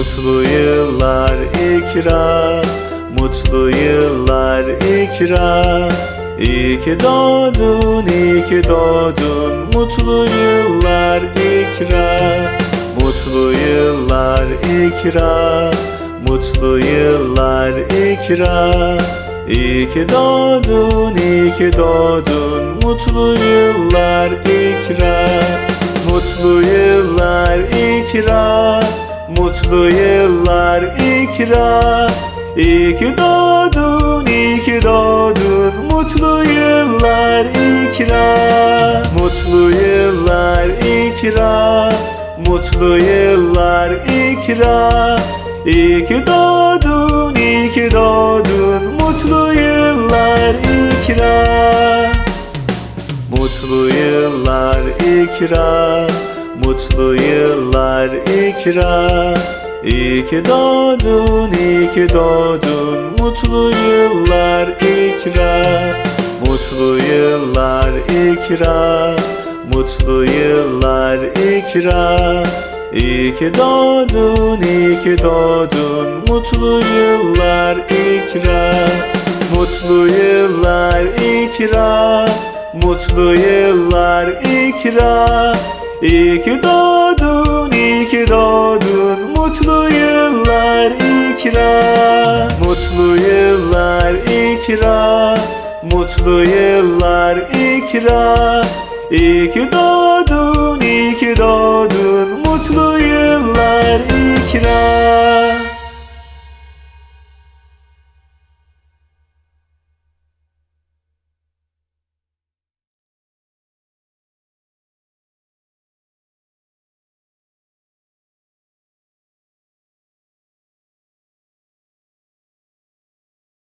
Mutlu yıllar ikra Mutlu yıllar ikra. İyi ki doğdun, iyi ki doğdun. Mutlu yıllar ikra Mutlu yıllar ikra. Mutlu yıllar ikra. İyi ki doğdun, iyi ki doğdun. Mutlu yıllar ikra Mutlu yıllar ikra Mutlu yıllar ikra. İyi ki doğdun, iyi ki doğdun Mutlu yıllar ikra. Mutlu yıllar ikra Mutlu yıllar ikra. İyi ki doğdun, iyi ki doğdun Mutlu yıllar ikra. Mutlu yıllar ikra Mutlu yıllar ikra İyi ki doğdun, iyi ki doğdun. Mutlu yıllar ikra. Mutlu yıllar ikra. Mutlu yıllar ikra. İyi ki doğdun, iyi ki doğdun. Mutlu yıllar ikra. Mutlu yıllar ikra. Mutlu yıllar ikra. İyi ki doğdun, iyi ki doğdun ikra Mutlu yıllar ikra. İyi ki doğdun, iyi ki doğdun Mutlu yıllar ikra